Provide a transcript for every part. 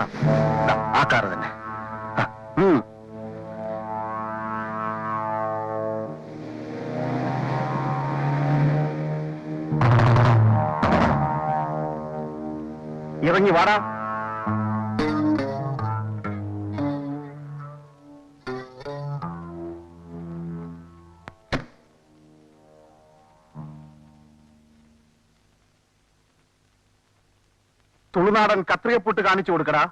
ആ കാറ് തന്നെ. ഇറങ്ങി വാടാ. തുളുനാടൻ കത്രികപ്പൊട്ട് കാണിച്ചു കൊടുക്കടാ.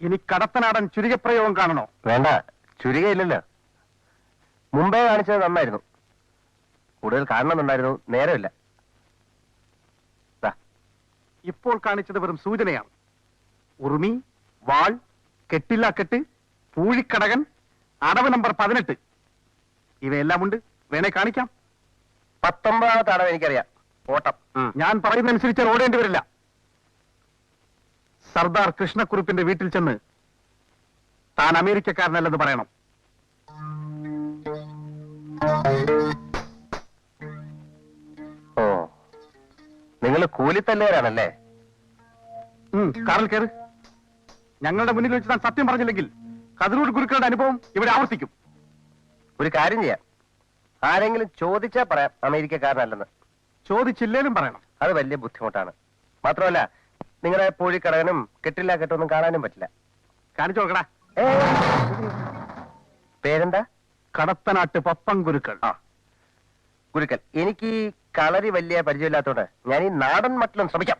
ഇനി കടത്തനാടൻ ചുരികപ്രയോഗം കാണണോ? വേണ്ട ചുരികയില്ലല്ലോ. മുമ്പേ കാണിച്ചത് നന്നായിരുന്നു. കൂടുതൽ കാണണമെന്നുണ്ടായിരുന്നു നേരമില്ല. ഇപ്പോൾ കാണിച്ചത് വെറും സൂചനയാണ്. ഉറുമി വാൾ കെട്ടില്ല കെട്ട് പൂഴിക്കടകൻ അടവ് നമ്പർ പതിനെട്ട്. ഇവയെല്ലാം ഉണ്ട്. വേണേ കാണിക്കാം. പത്തൊമ്പതാമത്തെ അടവ് എനിക്കറിയാം. ഓട്ടം. ഞാൻ പറയുന്നതനുസരിച്ച് ഓടേണ്ടി വരില്ല. സർദാർ കൃഷ്ണക്കുറുപ്പിന്റെ വീട്ടിൽ ചെന്ന് താൻ അമേരിക്കക്കാരനല്ലെന്ന് പറയണം. ഓ. നിങ്ങൾ കൂലിത്തല്ലേരാണല്ലേ? കാറിൽ കയറ്. ഞങ്ങളുടെ മുന്നിൽ വെച്ച് താൻ സത്യം പറഞ്ഞില്ലെങ്കിൽ കതിരൂർ ഗുരുക്കളുടെ അനുഭവം ഇവിടെ ആവർത്തിക്കും. ഒരു കാര്യം ചെയ്യാം. ആരെങ്കിലും ചോദിച്ചാ പറയാം അമേരിക്കക്കാരനല്ലെന്ന്. ചോദിച്ചില്ലേലും പറയണം. അത് വലിയ ബുദ്ധിമുട്ടാണ്. മാത്രമല്ല നിങ്ങളുടെ പൂഴിക്കടകനും കെട്ടില്ല കെട്ടൊന്നും കാണാനും പറ്റില്ല. കാണിച്ചു നോക്കടാ ഏ, പേരെന്താ? കടത്തനാട്ട് പപ്പം ഗുരുക്കൾ. ആ ഗുരുക്കൽ എനിക്ക് ഈ കളരി വലിയ പരിചയമില്ലാത്തോണ്ട് ഞാൻ ഈ നാടൻ മട്ടിലും ശ്രമിക്കാം.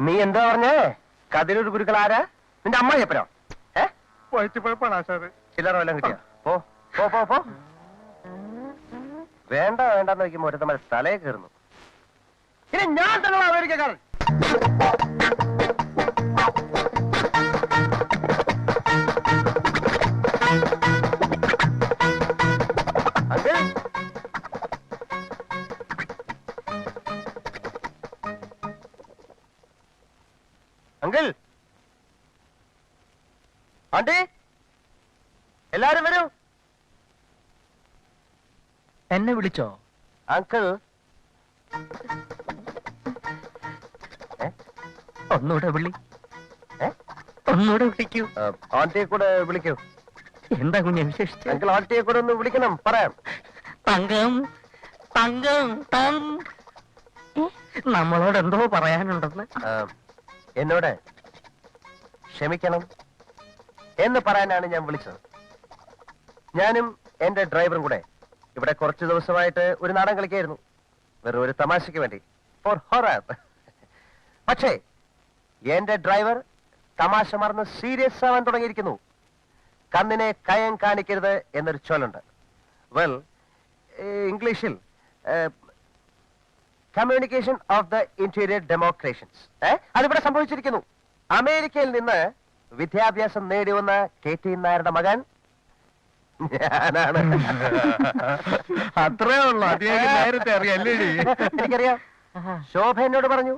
നീ എന്താ പറഞ്ഞേ? കതിരൂർ ഗുരുക്കൾ ആരാ? നിന്റെ അമ്മ എപ്പോ ഏ? വയറ്റുപഴപ്പാണ് ആശാറ് ചില്ലറ വല്ലതും കിട്ടിയോ? പോ പോ പോ പോ. വേണ്ട വേണ്ടെന്ന് വെക്കുമ്പോ ഒരുത്തമ്മ തലയെ കയറുന്നു. ഇനി ഞാൻ തന്നെ അമേരിക്കക്കാരൻ. Uncle uncle. ആണ്ടി എല്ലാരും വരൂ. എന്നെ വിളിച്ചോ? അങ്കിൾ. ഒന്നുകൂടെ വിളി? ഒന്നുകൂടെ വിളിക്കൂ. ആന്റിയെ കൂടെ വിളിക്കൂ. എന്താ കുഞ്ഞെ വിശേഷിച്ച്? അങ്കിൾ ആന്റിയെ കൂടെ ഒന്ന് വിളിക്കണം. പറയാം. തങ്കം തങ്കം തം. ഏ? നമ്മളോട് എന്തോ പറയാനുണ്ടെന്ന്. എന്നോട് ക്ഷമിക്കണം എന്ന് പറയാനാണ് ഞാൻ വിളിച്ചത്. ഞാനും എന്റെ ഡ്രൈവറും കൂടെ ഇവിടെ കുറച്ച് ദിവസമായിട്ട് ഒരു നാടൻ കളിക്കായിരുന്നു. വെറും ഒരു തമാശയ്ക്ക് വേണ്ടി. ഫോർ ഹൊറർ പക്ഷേ എന്റെ ഡ്രൈവർ തമാശ മറന്ന് സീരിയസ് ആവാൻ തുടങ്ങിയിരിക്കുന്നു. കണ്ണിനെ കയം കാണിക്കരുത് എന്നൊരു ചൊല്ലുണ്ട്. വെൽ ഇംഗ്ലീഷിൽ communication of the interior democrations അതിവിടെ സംഭവിച്ചിരിക്കുന്നു. അമേരിക്കയിൽ നിന്ന് വിദ്യാഭ്യാസം നേടി വന്ന കെ ടി നായരുടെ മകൻ ഞാനാണ്. അത്രേ ഉള്ളൂ. അദ്ദേഹം നേരത്തെ അറിയല്ലേ എനിക്കറിയാം. ശോഭ എന്നോട് പറഞ്ഞു?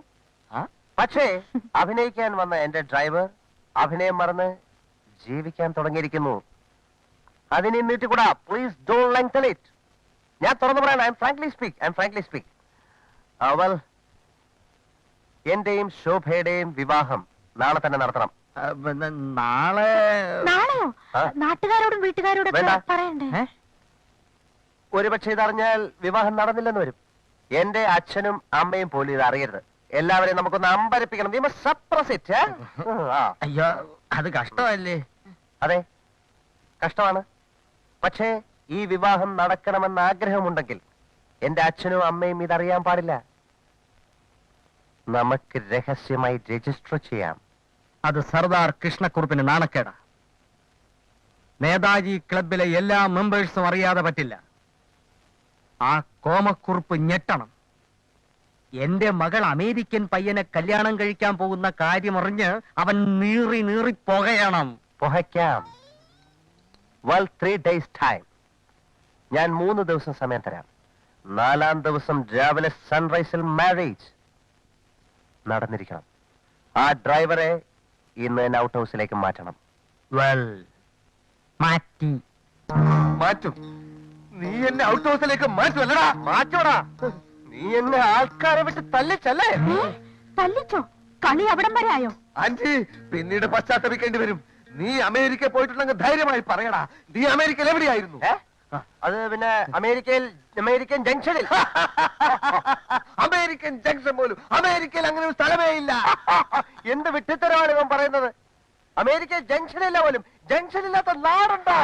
പക്ഷേ അഭിനയിക്കാൻ വന്ന എന്റെ ഡ്രൈവർ അഭിനയം മറന്ന് ജീവിക്കാൻ തുടങ്ങിയിരിക്കുന്നു. അതിനെ നീട്ടിക്കൂടാ. പ്ലീസ് ഡോൺ ഇറ്റ് ഞാൻ തുറന്നു പറയണം. I am frankly speak I am frankly speak അവൽ എന്റെയും ശോഭയുടെയും വിവാഹം നാളെ തന്നെ നടത്തണം. നാളെ നാളെയോ? ആ? നാട്ടുകാരോടും വീട്ടുകാരോടും വേണ്ട. പറയണ്ടേ? ഏ? ഒരുപക്ഷെ ഇതറിഞ്ഞാൽ വിവാഹം നടന്നില്ലെന്ന് വരും. എന്റെ അച്ഛനും അമ്മയും പോലും ഇത് അറിയരുത് എല്ലാവരെയും നമുക്കൊന്ന് അമ്പരപ്പിക്കണം. വി മസ്റ്റ് സപ്രസ് ഇറ്റ് അയ്യോ അത് കഷ്ടമല്ലേ? അതെ. കഷ്ടമാണ്. പക്ഷേ ഈ വിവാഹം നടക്കണമെന്ന് ആഗ്രഹമുണ്ടെങ്കിൽ എന്റെ അച്ഛനും അമ്മയും ഇതറിയാൻ പാടില്ല. നമുക്ക് രഹസ്യമായി രജിസ്റ്റർ ചെയ്യാം. അത് സർദാർ കൃഷ്ണക്കുറുപ്പിന് നാണക്കേടാ. നേതാജി ക്ലബിലെ എല്ലാ മെമ്പേഴ്സും അറിയാതെ പറ്റില്ല. ആ കോമക്കുറുപ്പ് ഞെട്ടണം. എന്റെ മകൾ അമേരിക്കൻ പയ്യനെ കല്യാണം കഴിക്കാൻ പോകുന്ന കാര്യമറിഞ്ഞ് അവൻ നീറി നീറി പുകയണം. പുഹയ്ക്കാം വെൽ ത്രീ ഡേയ്സ് ടൈം ഞാൻ മൂന്ന് ദിവസം സമയം തരാം. നാലാം ദിവസം രാവിലെ സൺറൈസിൽ മാരേജ് നടന്നിരിക്കണം. ആ ഡ്രൈവറെ ഇന്ന് തന്നെ ഔട്ട് ഹൗസിലേക്ക് മാറ്റണം. വെൽ മാറ്റി. മാറ്റും. നീ എന്നെ ഔട്ട് ഹൗസിലേക്ക് മാറ്റുമല്ലടാ മാറ്റോടാ. നീ എന്നെ ആൾക്കാരെ വിട്ട് തല്ലിച്ചല്ലേ? തല്ലിച്ചോ? കളി അവിടം വരെ ആയോ? ആന്റി പിന്നീട് പശ്ചാത്തപിക്കേണ്ടി വരും. നീ അമേരിക്ക പോയിട്ടുണ്ടെങ്കിൽ ധൈര്യമായി പറയടാ. നീ അമേരിക്കയിൽ എവിടെയായിരുന്നു? ഏ? അത് പിന്നെ അമേരിക്കയിൽ അമേരിക്കൻ ജംഗ്ഷനിൽ. അമേരിക്കൻ ജംഗ്ഷൻ പോലും. അമേരിക്കയിൽ അങ്ങനെ ഒരു സ്ഥലമേ ഇല്ല. എന്ത് വിട്ടിത്തരമാണ് ഇവൻ പറയുന്നത്? അമേരിക്ക ജംഗ്ഷനില്ല പോലും. ജംഗ്ഷനില്ലാത്ത നാടുണ്ടോ?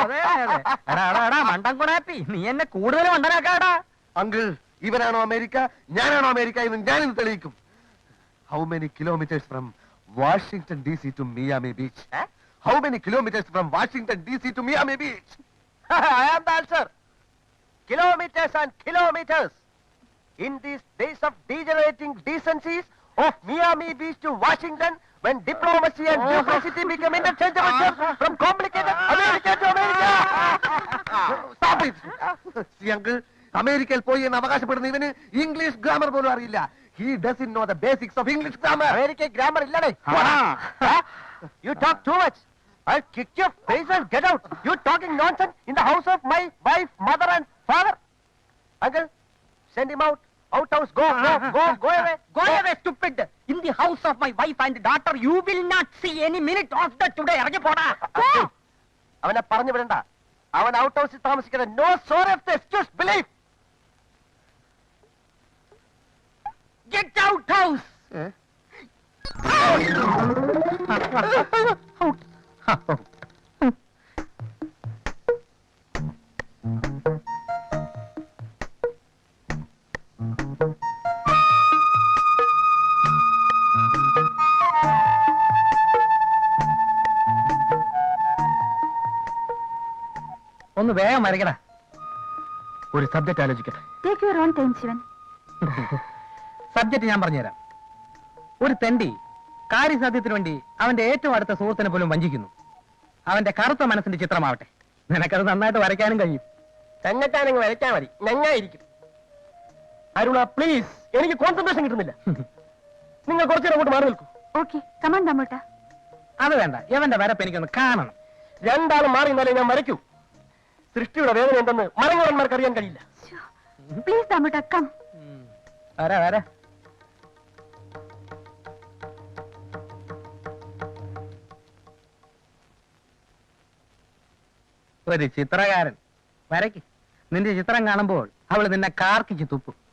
മണ്ടം കുണാപ്പി നീ എന്നെ കൂടുതൽ മണ്ടനാക്കാടാ. അങ്കിൾ ഇവനാണോ അമേരിക്ക? ഞാനാണോ അമേരിക്ക? എന്ന് ഞാനിത് തെളിയിക്കും. How many kilometres from Washington D C to Miami beach? How many kilometres from Washington D C to Miami beach I am the answer. Kilometers and kilometers. In these days of degenerating decencies of Miami Beach to Washington, when diplomacy and duplicity become interchangeable terms from complicated America to America. Stop it! Uncle, അമേരിക്കയിൽ പോയി എന്ന് അവകാശപ്പെടുന്ന ഇവന് English grammar പോലും അറിയില്ല he does know the basics of English grammar American grammar illade. You talk too much. I'll kick your face and get out. You talking nonsense in the house of my wife, mother and father. Uncle, send him out. Out house, go, go, go, go away. Go away, stupid! In the house of my wife and daughter, you will not see any minute of the today. ഇറങ്ങി പോടാ. അവനെ പറഞ്ഞു വിടണ്ട അവൻ out ഹൗസിൽ താമസിക്കുന്ന no sorry of the excuse belief Get out house. Out. ഒന്ന് വേഗം വരയ്ക്കടാ. ഒരു സബ്ജക്റ്റ് ആലോചിക്കട്ടെ. Take your own time Shivan. Subject ഞാൻ പറഞ്ഞുതരാം. ഒരു തെണ്ടി കാര്യസാധ്യത്തിന് വേണ്ടി അവന്റെ ഏറ്റവും അടുത്ത സുഹൃത്തിനെ പോലും വഞ്ചിക്കുന്നു. അവന്റെ കറുത്ത മനസ്സിന്റെ ചിത്രമാവട്ടെ. നിനക്കത് നന്നായിട്ട് വരയ്ക്കാനും കഴിയും. തന്നെത്താനങ്ങ് വരയ്ക്കാൻ മതി. ഞങ്ങായിരിക്കും അരുണ പ്ലീസ് എനിക്ക് കോൺസെൻട്രേഷൻ കിട്ടുന്നില്ല. നിങ്ങൾ കുറച്ചു അങ്ങോട്ട് മാറി നിൽക്കൂ. ഓക്കെ കമാൻ അത് വേണ്ട. ഇവന്റെ വരപ്പ് എനിക്കൊന്ന് കാണണം. രണ്ടാളും മാറി നിന്നാലേ ഞാൻ വരയ്ക്കൂ. സൃഷ്ടിയുടെ വേദന എന്തെന്ന് മരങ്ങോടന്മാർക്ക് അറിയാൻ കഴിയില്ല. പ്ലീസ് ദമ്മൂട്ട കം വരാ വര. ഒരു ചിത്രകാരൻ. വരയ്ക്ക്. നിന്റെ ചിത്രം കാണുമ്പോൾ അവൾ നിന്നെ കാർക്കിച്ച് തുപ്പും.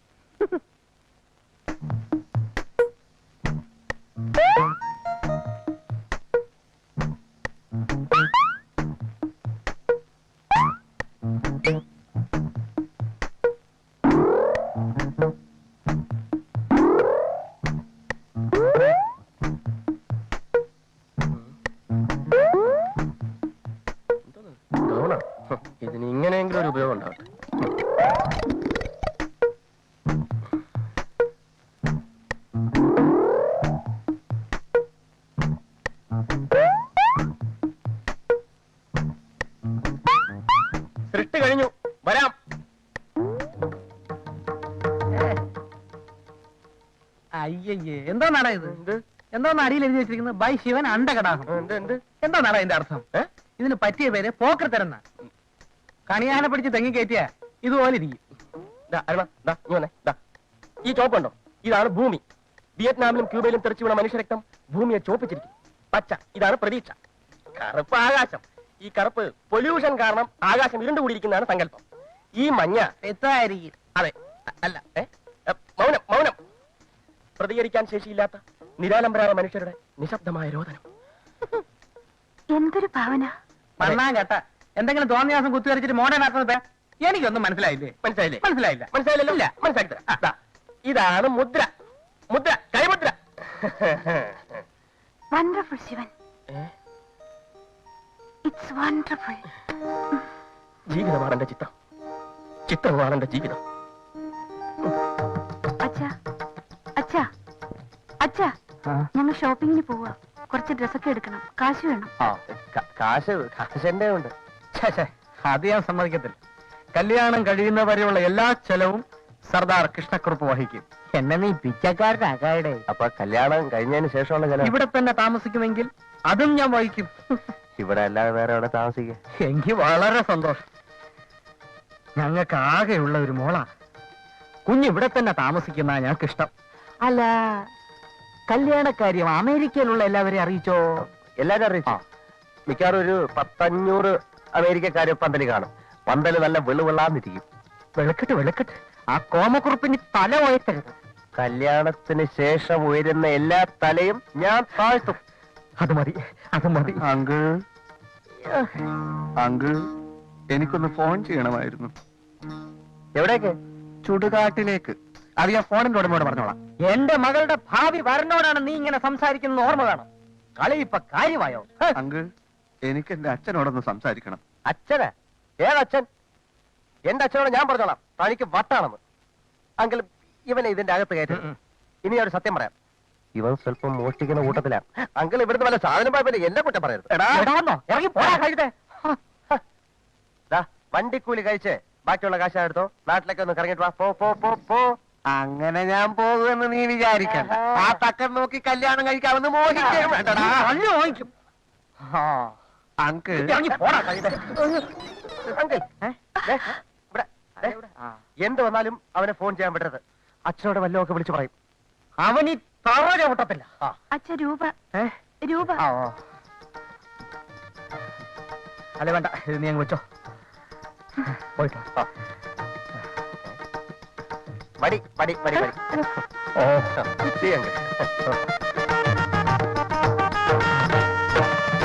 നാടാ ഇത്? എന്തോ? അടിയിൽ എഴുതി വെച്ചിരിക്കുന്നത്? ബൈ ശിവൻ അണ്ടകടാഹം എന്താ നാടാ ഇതിന്റെ അർത്ഥം? ഇതിന് പറ്റിയ പേര് പോക്കർ തരുന്ന. കണിയാനെ പിടിച്ച് തെങ്ങി കയറ്റിയ ഇതുപോലെ ഇരിക്കും. ഈ ചോപ്പുണ്ടോ? ഇതാണ് ഭൂമി. വിയറ്റ്നാമിലും ക്യൂബയിലും തെറിച്ചു വീണ മനുഷ്യരക്തം ഭൂമിയെ ചോപ്പിച്ചിരിക്കും. പച്ച ഇതാണ് പ്രതീക്ഷ. കറുപ്പ് ആകാശം. ഈ കറുപ്പ് പൊല്യൂഷൻ കാരണം ആകാശം ഇരുണ്ടുകൂടിയിരിക്കുന്നതാണ് സങ്കല്പം. ഈ മഞ്ഞ അതെ അല്ല ഏ? പ്രതികരിക്കാൻ ശേഷിയില്ലാത്ത നിരാലംബരായ മനുഷ്യരുടെ നിശബ്ദമായ രോദനം. എന്തൊരു ഭാവന? പറഞ്ഞാ കേട്ട. എന്തെങ്കിലും തോന്നിയാസം കുത്തിവരച്ചിട്ട് മോഡേണാക്കുന്നത് പേ- എനിക്കൊന്നും മനസ്സിലായില്ലേ? മനസ്സിലായില്ലേ? മനസ്സിലായില്ല. മനസ്സിലായില്ല. മനസ്സിലാക്കി ഇതാണ് മുദ്ര. മുദ്ര കൈമുദ്ര. വണ്ടർഫുൾ ശിവൻ. ഇറ്റ്സ് വണ്ടർഫുൾ ജീവിതമാണ് എന്റെ ചിത്രം. ചിത്രമാണ് എന്റെ ജീവിതം. ഞങ്ങൾ ഷോപ്പിങ്ങിന് പോവാ. കുറച്ച് ഡ്രസ്സൊക്കെ എടുക്കണം. കാശ് വേണം. ആ, ക- കാശ് കാശ് എന്റെ ഉണ്ട്. ഛെ, ഛെ, അത് ഞാൻ സമ്മതിക്കത്തില്ല. കല്യാണം കഴിയുന്ന വരെയുള്ള എല്ലാ ചെലവും സർദാർ കൃഷ്ണക്കുറുപ്പ് വഹിക്കും. എന്നെ നീ പിച്ചക്കാരനാകാടെ അപ്പൊ കല്യാണം കഴിഞ്ഞതിന് ശേഷമുള്ള ചില ഇവിടെ തന്നെ താമസിക്കുമെങ്കിൽ അതും ഞാൻ വഹിക്കും. ഇവിടെ അല്ലാതെ വേറെ എവിടെ താമസിക്കുക എനിക്ക് വളരെ സന്തോഷം. ഞങ്ങൾക്ക് ആകെയുള്ള ഒരു മോളാ. കുഞ്ഞിവിടെ തന്നെ താമസിക്കുന്ന ഞങ്ങൾക്ക് ഇഷ്ടം അല്ല കല്യാണക്കാര്യം അമേരിക്കയിലുള്ള എല്ലാവരെയും അറിയിച്ചോ? എല്ലാരും അറിയിച്ചോ. മിക്കവാറും ഒരു പത്തഞ്ഞൂറ് അമേരിക്കക്കാര് പന്തൽ കാണും. പന്തൽ നല്ല വെളുവെള്ളാന്നിരിക്കും വെളുക്കട്ട് വെളുക്കട്ട്. ആ കോമക്കുറുപ്പിന് തല ഉയർത്തരുത്. കല്യാണത്തിന് ശേഷം ഉയരുന്ന എല്ലാ തലയും ഞാൻ താഴ്ത്തും. അത് മതി അത് മതി. അങ്കിൾ അങ്കിൾ എനിക്കൊന്ന് ഫോൺ ചെയ്യണമായിരുന്നു. എവിടേക്ക്? ചുടുകാട്ടിലേക്ക്. അത് ഞാൻ ഫോണിന്റെ ഉടമയോട് പറഞ്ഞോളാം. എന്റെ മകളുടെ ഭാവി വരനോടാണ് നീ ഇങ്ങനെ സംസാരിക്കുന്നത് ഓർമ്മ വേണം കളി ഇപ്പൊ കാര്യമായോ? അങ്ക് അങ്കിൾ എനിക്ക് എന്റെ അച്ഛനോടൊന്ന് സംസാരിക്കണം. അച്ഛനാ? ഏതച്ഛൻ? എന്റെ അച്ഛനോട് ഞാൻ പറഞ്ഞോളാം. തനിക്ക് വട്ടാണെന്ന്. അങ്കിൾ ഇവനെ ഇതിന്റെ അകത്ത് കയറ്റി. ഇനി ഒരു സത്യം പറയാം. ഇവൻ സ്വല്പം മോഷ്ടിക്കുന്ന കൂട്ടത്തിലാണ് അങ്കിൾ ഇവിടുന്ന് വല്ല സാധനം പോയപ്പോ എന്നെ കുറ്റം പറയരുത്. എടാ. എടാന്നോ? ഇറങ്ങി പോടാ കഴുതേ. ദാ, വണ്ടിക്കൂലി കഴിച്ച് ബാക്കിയുള്ള കാശ് എടുത്തോ? നാട്ടിലേക്ക് ഒന്ന് കറങ്ങിട്ട് വാ. പോ പോ പോ പോ. അങ്ങനെ ഞാൻ പോകുമെന്ന് നീ വിചാരിക്കണ്ട ആ തക്കൻ നോക്കി കല്യാണം കഴിക്കാമെന്ന് മോഹിക്കുകയും വേണ്ടടാ. തല്ലു വാങ്ങിക്കും ആ. അങ്കിൾ. ഇറങ്ങി പോടാ അങ്കിൾ. ഏ? ദേ, ഇവിടെ, ദേ, ആ. എന്ത് വന്നാലും അവനെ ഫോൺ ചെയ്യാൻ പറ്റരുത് അച്ഛനോട് വല്ലതൊക്കെ വിളിച്ചു പറയും. അവനി ഈ തറ ചവിട്ടത്തില്ല. ആ. അച്ഛ രൂപ. ഏ? രൂപ. ആ, ഓ. അല്ല വേണ്ട. ഇത് നീ അങ്ങ് വെച്ചോ. പോയിട്ടോ ആ. മടി മടി മടി മടി ഓ uncle.